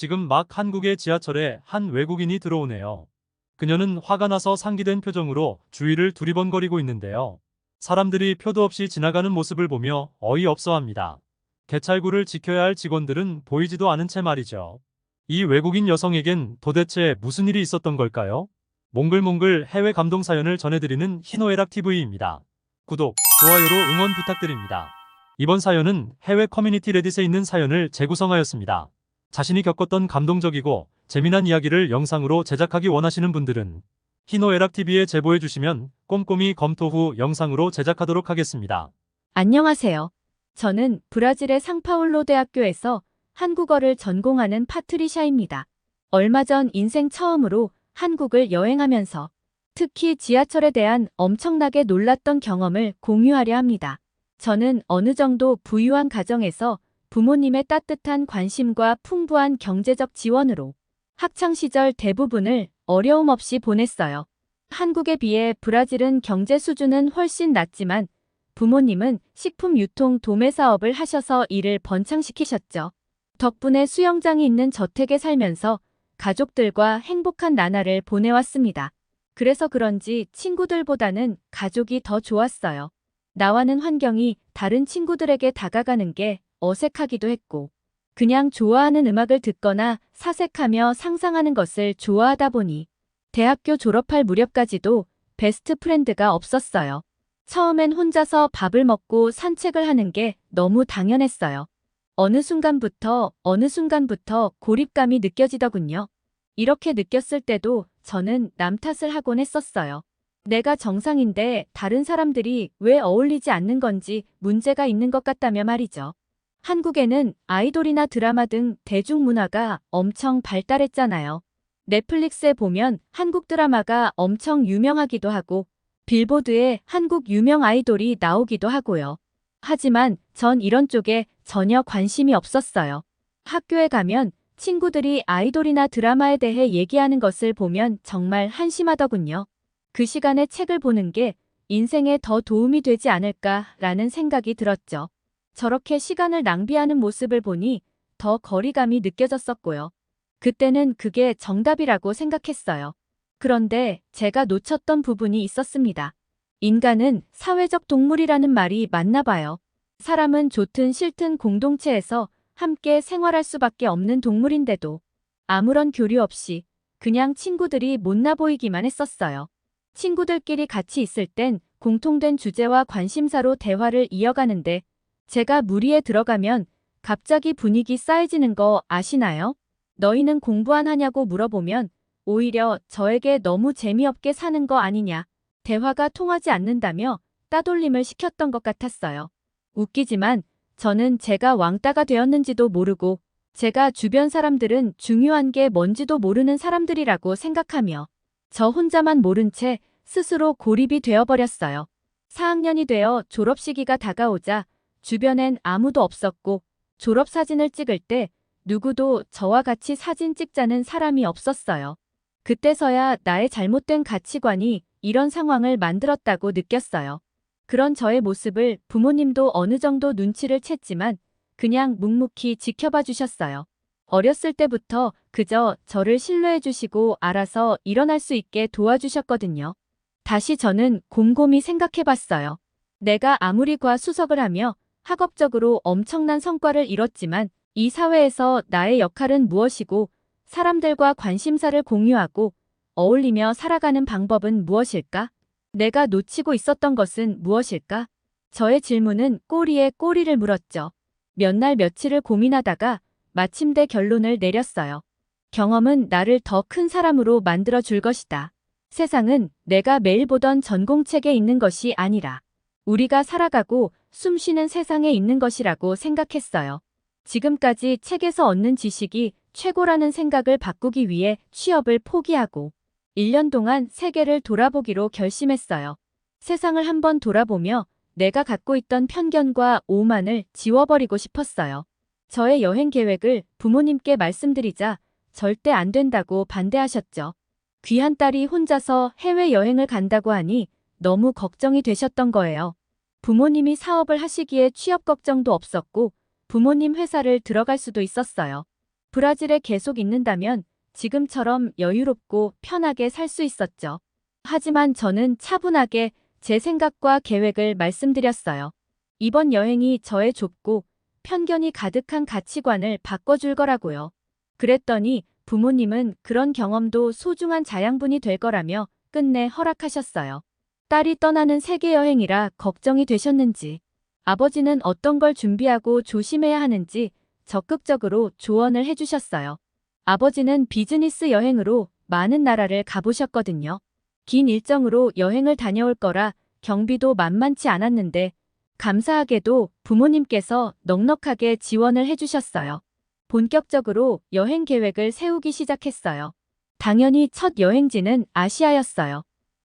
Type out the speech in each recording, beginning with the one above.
지금 막 한국의 지하철에 한 외국인이 들어오네요. 그녀는 화가 나서 상기된 표정으로 주위를 두리번거리고 있는데요. 사람들이 표도 없이 지나가는 모습을 보며 어이없어 합니다. 개찰구를 지켜야 할 직원들은 보이지도 않은 채 말이죠. 이 외국인 여성에겐 도대체 무슨 일이 있었던 걸까요? 몽글몽글 해외 감동 사연을 전해드리는 희노애락 TV입니다. 구독, 좋아요로 응원 부탁드립니다. 이번 사연은 해외 커뮤니티 레딧에 있는 사연을 재구성하였습니다. 자신이 겪었던 감동적이고 재미난 이야기를 영상으로 제작하기 원하시는 분들은 희노애락TV에 제보해 주시면 꼼꼼히 검토 후 영상으로 제작하도록 하겠습니다. 안녕하세요. 저는 브라질의 상파울로 대학교에서 한국어를 전공하는 파트리샤입니다. 얼마 전 인생 처음으로 한국을 여행하면서 특히 지하철에 대한 엄청나게 놀랐던 경험을 공유하려 합니다. 저는 어느 정도 부유한 가정에서 부모님의 따뜻한 관심과 풍부한 경제적 지원으로 학창 시절 대부분을 어려움 없이 보냈어요. 한국에 비해 브라질은 경제 수준은 훨씬 낮지만 부모님은 식품 유통 도매 사업을 하셔서 일을 번창시키셨죠. 덕분에 수영장이 있는 저택에 살면서 가족들과 행복한 나날을 보내왔습니다. 그래서 그런지 친구들보다는 가족이 더 좋았어요. 나와는 환경이 다른 친구들에게 다가가는 게 어색하기도 했고, 그냥 좋아하는 음악을 듣거나 사색하며 상상하는 것을 좋아하다 보니 대학교 졸업할 무렵까지도 베스트 프렌드가 없었어요. 처음엔 혼자서 밥을 먹고 산책을 하는 게 너무 당연했어요. 어느 순간부터 어느 순간부터 고립감이 느껴지더군요. 이렇게 느꼈을 때도 저는 남 탓을 하곤 했었어요. 내가 정상인데 다른 사람들이 왜 어울리지 않는 건지 문제가 있는 것 같다며 말이죠. 한국에는 아이돌이나 드라마 등 대중문화가 엄청 발달했잖아요. 넷플릭스에 보면 한국 드라마가 엄청 유명하기도 하고 빌보드에 한국 유명 아이돌이 나오기도 하고요. 하지만 전 이런 쪽에 전혀 관심이 없었어요. 학교에 가면 친구들이 아이돌이나 드라마에 대해 얘기하는 것을 보면 정말 한심하더군요. 그 시간에 책을 보는 게 인생에 더 도움이 되지 않을까라는 생각이 들었죠. 저렇게 시간을 낭비하는 모습을 보니 더 거리감이 느껴졌었고요. 그때는 그게 정답이라고 생각했어요. 그런데 제가 놓쳤던 부분이 있었습니다. 인간은 사회적 동물이라는 말이 맞나 봐요. 사람은 좋든 싫든 공동체에서 함께 생활할 수밖에 없는 동물인데도 아무런 교류 없이 그냥 친구들이 못나 보이기만 했었어요. 친구들끼리 같이 있을 땐 공통된 주제와 관심사로 대화를 이어가는데 제가 무리에 들어가면 갑자기 분위기 쌓여지는 거 아시나요? 너희는 공부 안 하냐고 물어보면 오히려 저에게 너무 재미없게 사는 거 아니냐. 대화가 통하지 않는다며 따돌림을 시켰던 것 같았어요. 웃기지만 저는 제가 왕따가 되었는지도 모르고 제가 주변 사람들은 중요한 게 뭔지도 모르는 사람들이라고 생각하며 저 혼자만 모른 채 스스로 고립이 되어버렸어요. 4학년이 되어 졸업 시기가 다가오자 주변엔 아무도 없었고 졸업 사진을 찍을 때 누구도 저와 같이 사진 찍자는 사람이 없었어요. 그때서야 나의 잘못된 가치관이 이런 상황을 만들었다고 느꼈어요. 그런 저의 모습을 부모님도 어느 정도 눈치를 챘지만 그냥 묵묵히 지켜봐 주셨어요. 어렸을 때부터 그저 저를 신뢰해 주시고 알아서 일어날 수 있게 도와주셨거든요. 다시 저는 곰곰이 생각해 봤어요. 내가 아무리 과수석을 하며 학업적으로 엄청난 성과를 이뤘지만 이 사회에서 나의 역할은 무엇이고 사람들과 관심사를 공유하고 어울리며 살아가는 방법은 무엇일까? 내가 놓치고 있었던 것은 무엇일까? 저의 질문은 꼬리에 꼬리를 물었죠. 몇 날 며칠을 고민하다가 마침내 결론을 내렸어요. 경험은 나를 더 큰 사람으로 만들어 줄 것이다. 세상은 내가 매일 보던 전공책에 있는 것이 아니라 우리가 살아가고 숨 쉬는 세상에 있는 것이라고 생각했어요. 지금까지 책에서 얻는 지식이 최고라는 생각을 바꾸기 위해 취업을 포기하고 1년 동안 세계를 돌아보기로 결심했어요. 세상을 한번 돌아보며 내가 갖고 있던 편견과 오만을 지워버리고 싶었어요. 저의 여행 계획을 부모님께 말씀드리자 절대 안 된다고 반대하셨죠. 귀한 딸이 혼자서 해외여행을 간다고 하니 너무 걱정이 되셨던 거예요. 부모님이 사업을 하시기에 취업 걱정도 없었고 부모님 회사를 들어갈 수도 있었어요. 브라질에 계속 있는다면 지금처럼 여유롭고 편하게 살 수 있었죠. 하지만 저는 차분하게 제 생각과 계획을 말씀드렸어요. 이번 여행이 저의 좁고 편견이 가득한 가치관을 바꿔줄 거라고요. 그랬더니 부모님은 그런 경험도 소중한 자양분이 될 거라며 끝내 허락하셨어요. 딸이 떠나는 세계 여행이라 걱정이 되셨는지, 아버지는 어떤 걸 준비하고 조심해야 하는지 적극적으로 조언을 해주셨어요. 아버지는 비즈니스 여행으로 많은 나라를 가보셨거든요. 긴 일정으로 여행을 다녀올 거라 경비도 만만치 않았는데 감사하게도 부모님께서 넉넉하게 지원을 해주셨어요. 본격적으로 여행 계획을 세우기 시작했어요. 당연히 첫 여행지는 아시아였어요.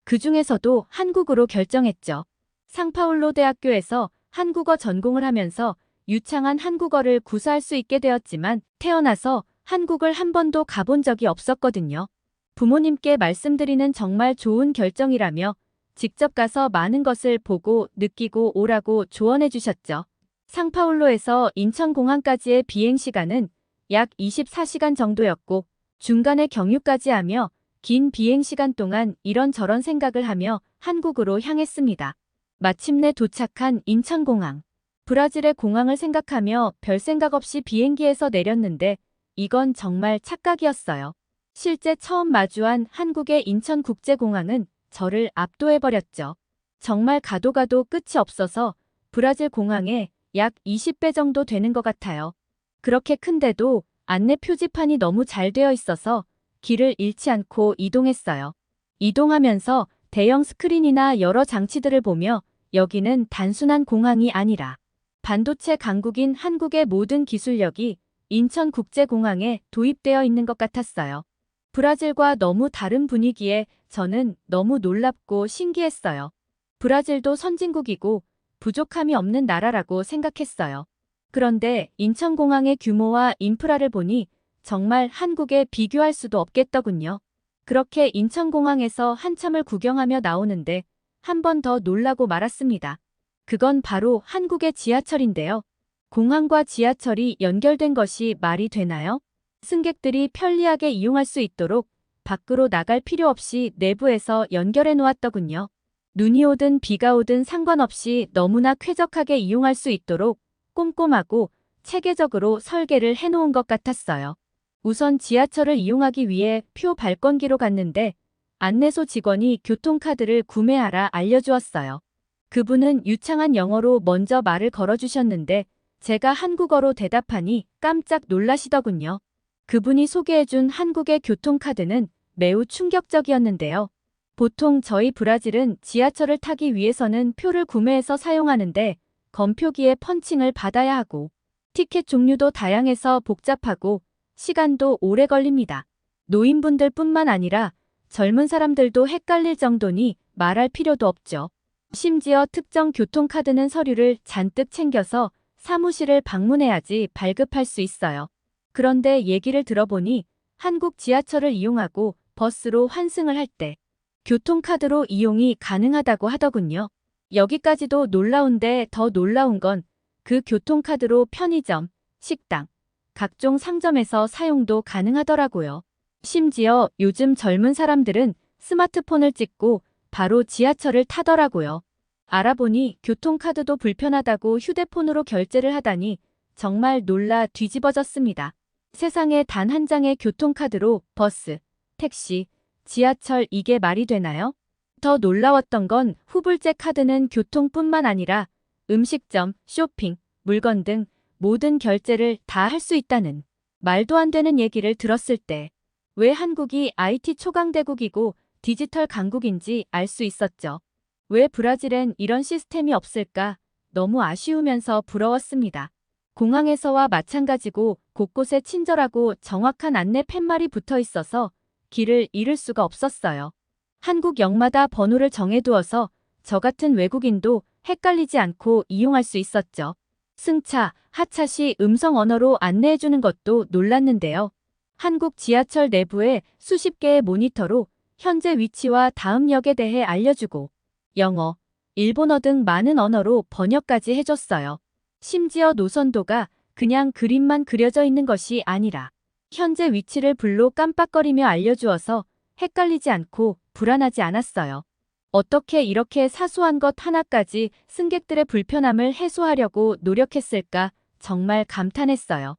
그 중에서도 한국으로 결정했죠. 상파울로 대학교에서 한국어 전공을 하면서 유창한 한국어를 구사할 수 있게 되었지만 태어나서 한국을 한 번도 가본 적이 없었거든요. 부모님께 말씀드리는 정말 좋은 결정이라며 직접 가서 많은 것을 보고 느끼고 오라고 조언해 주셨죠. 상파울로에서 인천공항까지의 비행 시간은 약 24시간 정도였고 중간에 경유까지 하며 긴 비행 시간 동안 이런저런 생각을 하며 한국으로 향했습니다. 마침내 도착한 인천공항. 브라질의 공항을 생각하며 별 생각 없이 비행기에서 내렸는데 이건 정말 착각이었어요. 실제 처음 마주한 한국의 인천국제공항은 저를 압도해버렸죠. 정말 가도 가도 끝이 없어서 브라질 공항에 약 20배 정도 되는 것 같아요. 그렇게 큰데도 안내 표지판이 너무 잘 되어 있어서 길을 잃지 않고 이동했어요. 이동하면서 대형 스크린이나 여러 장치들을 보며 여기는 단순한 공항이 아니라 반도체 강국인 한국의 모든 기술력이 인천국제공항에 도입되어 있는 것 같았어요. 브라질과 너무 다른 분위기에 저는 너무 놀랍고 신기했어요. 브라질도 선진국이고 부족함이 없는 나라라고 생각했어요. 그런데 인천공항의 규모와 인프라를 보니 정말 한국에 비교할 수도 없겠더군요. 그렇게 인천공항에서 한참을 구경하며 나오는데 한 번 더 놀라고 말았습니다. 그건 바로 한국의 지하철인데요. 공항과 지하철이 연결된 것이 말이 되나요? 승객들이 편리하게 이용할 수 있도록 밖으로 나갈 필요 없이 내부에서 연결해 놓았더군요. 눈이 오든 비가 오든 상관없이 너무나 쾌적하게 이용할 수 있도록 꼼꼼하고 체계적으로 설계를 해놓은 것 같았어요. 우선 지하철을 이용하기 위해 표 발권기로 갔는데 안내소 직원이 교통카드를 구매하라 알려주었어요. 그분은 유창한 영어로 먼저 말을 걸어주셨는데 제가 한국어로 대답하니 깜짝 놀라시더군요. 그분이 소개해준 한국의 교통카드는 매우 충격적이었는데요. 보통 저희 브라질은 지하철을 타기 위해서는 표를 구매해서 사용하는데 검표기에 펀칭을 받아야 하고 티켓 종류도 다양해서 복잡하고 시간도 오래 걸립니다. 노인분들 뿐만 아니라 젊은 사람들도 헷갈릴 정도니 말할 필요도 없죠. 심지어 특정 교통카드는 서류를 잔뜩 챙겨서 사무실을 방문해야지 발급할 수 있어요. 그런데 얘기를 들어보니 한국 지하철을 이용하고 버스로 환승을 할 때 교통카드로 이용이 가능하다고 하더군요. 여기까지도 놀라운데 더 놀라운 건 그 교통카드로 편의점, 식당, 각종 상점에서 사용도 가능하더라고요. 심지어 요즘 젊은 사람들은 스마트폰을 찍고 바로 지하철을 타더라고요. 알아보니 교통카드도 불편하다고 휴대폰으로 결제를 하다니 정말 놀라 뒤집어졌습니다. 세상에 단 한 장의 교통카드로 버스, 택시, 지하철 이게 말이 되나요? 더 놀라웠던 건 후불제 카드는 교통뿐만 아니라 음식점, 쇼핑, 물건 등 모든 결제를 다 할 수 있다는 말도 안 되는 얘기를 들었을 때 왜 한국이 IT 초강대국이고 디지털 강국인지 알 수 있었죠. 왜 브라질엔 이런 시스템이 없을까 너무 아쉬우면서 부러웠습니다. 공항에서와 마찬가지고 곳곳에 친절하고 정확한 안내 팻말이 붙어 있어서 길을 잃을 수가 없었어요. 한국 역마다 번호를 정해두어서 저 같은 외국인도 헷갈리지 않고 이용할 수 있었죠. 승차, 하차 시 음성 언어로 안내해주는 것도 놀랐는데요. 한국 지하철 내부에 수십 개의 모니터로 현재 위치와 다음 역에 대해 알려주고 영어, 일본어 등 많은 언어로 번역까지 해줬어요. 심지어 노선도가 그냥 그림만 그려져 있는 것이 아니라 현재 위치를 불로 깜빡거리며 알려주어서 헷갈리지 않고 불안하지 않았어요. 어떻게 이렇게 사소한 것 하나까지 승객들의 불편함을 해소하려고 노력했을까 정말 감탄했어요.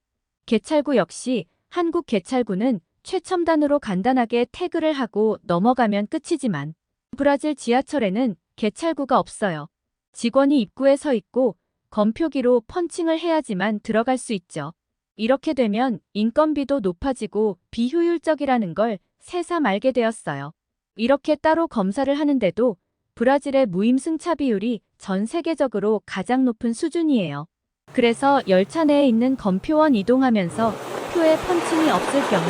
개찰구 역시 한국 개찰구는 최첨단으로 간단하게 태그를 하고 넘어가면 끝이지만 브라질 지하철에는 개찰구가 없어요. 직원이 입구에 서 있고 검표기로 펀칭을 해야지만 들어갈 수 있죠. 이렇게 되면 인건비도 높아지고 비효율적이라는 걸 새삼 알게 되었어요. 이렇게 따로 검사를 하는데도 브라질의 무임승차 비율이 전 세계적으로 가장 높은 수준이에요. 그래서 열차 내에 있는 검표원 이동하면서 표에 펀칭이 없을 경우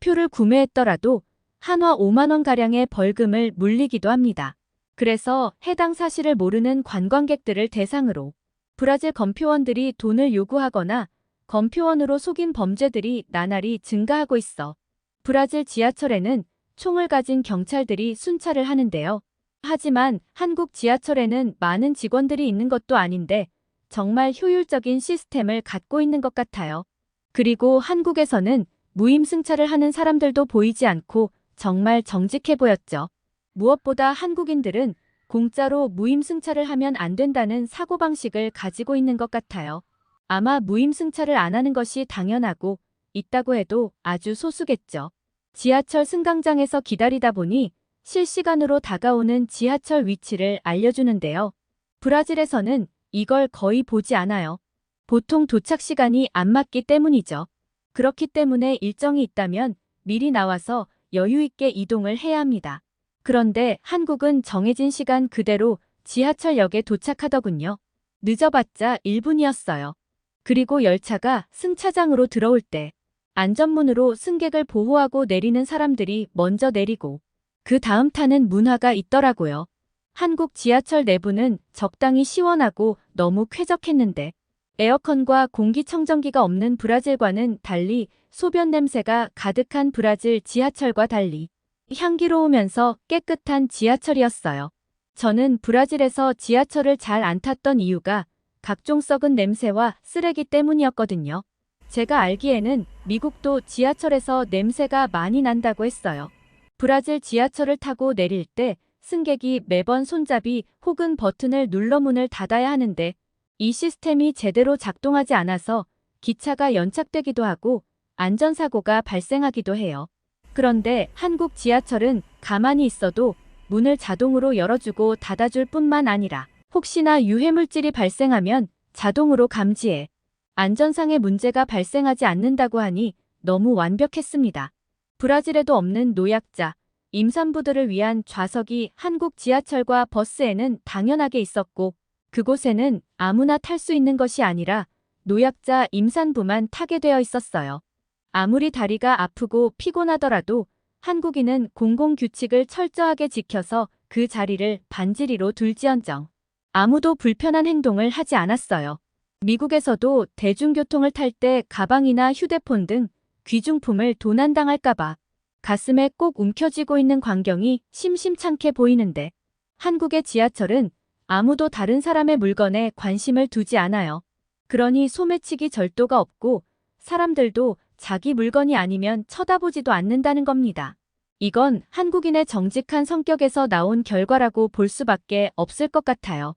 표를 구매했더라도 한화 5만원가량의 벌금을 물리기도 합니다. 그래서 해당 사실을 모르는 관광객들을 대상으로 브라질 검표원들이 돈을 요구하거나 검표원으로 속인 범죄들이 나날이 증가하고 있어 브라질 지하철에는 총을 가진 경찰들이 순찰을 하는데요. 하지만 한국 지하철에는 많은 직원들이 있는 것도 아닌데 정말 효율적인 시스템을 갖고 있는 것 같아요. 그리고 한국에서는 무임승차를 하는 사람들도 보이지 않고 정말 정직해 보였죠. 무엇보다 한국인들은 공짜로 무임승차를 하면 안 된다는 사고방식을 가지고 있는 것 같아요. 아마 무임승차를 안 하는 것이 당연하고 있다고 해도 아주 소수겠죠. 지하철 승강장에서 기다리다 보니 실시간으로 다가오는 지하철 위치를 알려주는데요. 브라질에서는 이걸 거의 보지 않아요. 보통 도착 시간이 안 맞기 때문이죠. 그렇기 때문에 일정이 있다면 미리 나와서 여유 있게 이동을 해야 합니다. 그런데 한국은 정해진 시간 그대로 지하철역에 도착하더군요. 늦어봤자 1분이었어요. 그리고 열차가 승차장으로 들어올 때 안전문으로 승객을 보호하고 내리는 사람들이 먼저 내리고 그 다음 타는 문화가 있더라고요. 한국 지하철 내부는 적당히 시원하고 너무 쾌적했는데 에어컨과 공기청정기가 없는 브라질과는 달리 소변 냄새가 가득한 브라질 지하철과 달리 향기로우면서 깨끗한 지하철이었어요. 저는 브라질에서 지하철을 잘 안 탔던 이유가 각종 썩은 냄새와 쓰레기 때문이었거든요. 제가 알기에는 미국도 지하철에서 냄새가 많이 난다고 했어요. 브라질 지하철을 타고 내릴 때 승객이 매번 손잡이 혹은 버튼을 눌러 문을 닫아야 하는데 이 시스템이 제대로 작동하지 않아서 기차가 연착되기도 하고 안전사고가 발생하기도 해요. 그런데 한국 지하철은 가만히 있어도 문을 자동으로 열어주고 닫아줄 뿐만 아니라 혹시나 유해물질이 발생하면 자동으로 감지해 안전상의 문제가 발생하지 않는다고 하니 너무 완벽했습니다. 브라질에도 없는 노약자, 임산부들을 위한 좌석이 한국 지하철과 버스에는 당연하게 있었고 그곳에는 아무나 탈 수 있는 것이 아니라 노약자 임산부만 타게 되어 있었어요. 아무리 다리가 아프고 피곤하더라도 한국인은 공공규칙을 철저하게 지켜서 그 자리를 반지리로 둘지언정 아무도 불편한 행동을 하지 않았어요. 미국에서도 대중교통을 탈 때 가방이나 휴대폰 등 귀중품을 도난당할까봐 가슴에 꼭 움켜쥐고 있는 광경이 심심찮게 보이는데 한국의 지하철은 아무도 다른 사람의 물건에 관심을 두지 않아요. 그러니 소매치기 절도가 없고 사람들도 자기 물건이 아니면 쳐다보지도 않는다는 겁니다. 이건 한국인의 정직한 성격에서 나온 결과라고 볼 수밖에 없을 것 같아요.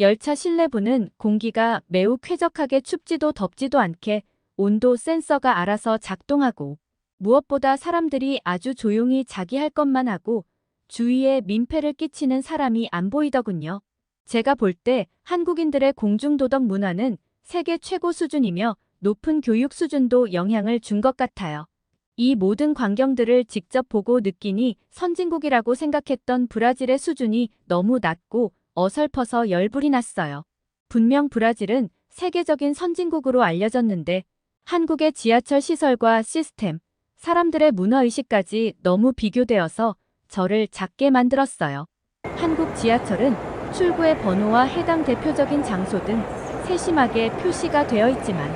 열차 실내부는 공기가 매우 쾌적하게 춥지도 덥지도 않게 온도 센서가 알아서 작동하고 무엇보다 사람들이 아주 조용히 자기 할 것만 하고 주위에 민폐를 끼치는 사람이 안 보이더군요. 제가 볼 때 한국인들의 공중도덕 문화는 세계 최고 수준이며 높은 교육 수준도 영향을 준 것 같아요. 이 모든 광경들을 직접 보고 느끼니 선진국이라고 생각했던 브라질의 수준이 너무 낮고 어설퍼서 열불이 났어요. 분명 브라질은 세계적인 선진국으로 알려졌는데 한국의 지하철 시설과 시스템, 사람들의 문화의식까지 너무 비교되어서 저를 작게 만들었어요. 한국 지하철은 출구의 번호와 해당 대표적인 장소 등 세심하게 표시가 되어 있지만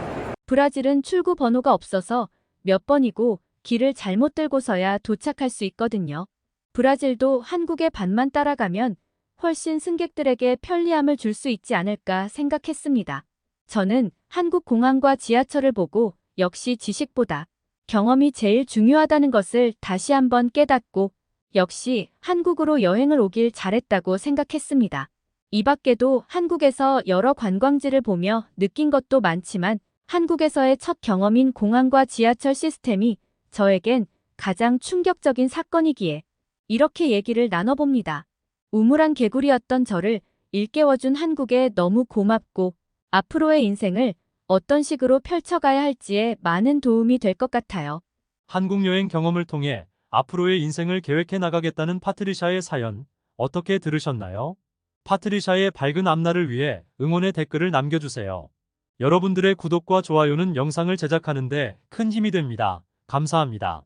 브라질은 출구 번호가 없어서 몇 번이고 길을 잘못 들고서야 도착할 수 있거든요. 브라질도 한국의 반만 따라가면 훨씬 승객들에게 편리함을 줄 수 있지 않을까 생각했습니다. 저는 한국 공항과 지하철을 보고 역시 지식보다 경험이 제일 중요하다는 것을 다시 한번 깨닫고 역시 한국으로 여행을 오길 잘했다고 생각했습니다. 이 밖에도 한국에서 여러 관광지를 보며 느낀 것도 많지만 한국에서의 첫 경험인 공항과 지하철 시스템이 저에겐 가장 충격적인 사건이기에 이렇게 얘기를 나눠봅니다. 우물한 개구리였던 저를 일깨워준 한국에 너무 고맙고 앞으로의 인생을 어떤 식으로 펼쳐가야 할지에 많은 도움이 될 것 같아요. 한국 여행 경험을 통해 앞으로의 인생을 계획해 나가겠다는 파트리샤의 사연 어떻게 들으셨나요? 파트리샤의 밝은 앞날을 위해 응원의 댓글을 남겨주세요. 여러분들의 구독과 좋아요는 영상을 제작하는데 큰 힘이 됩니다. 감사합니다.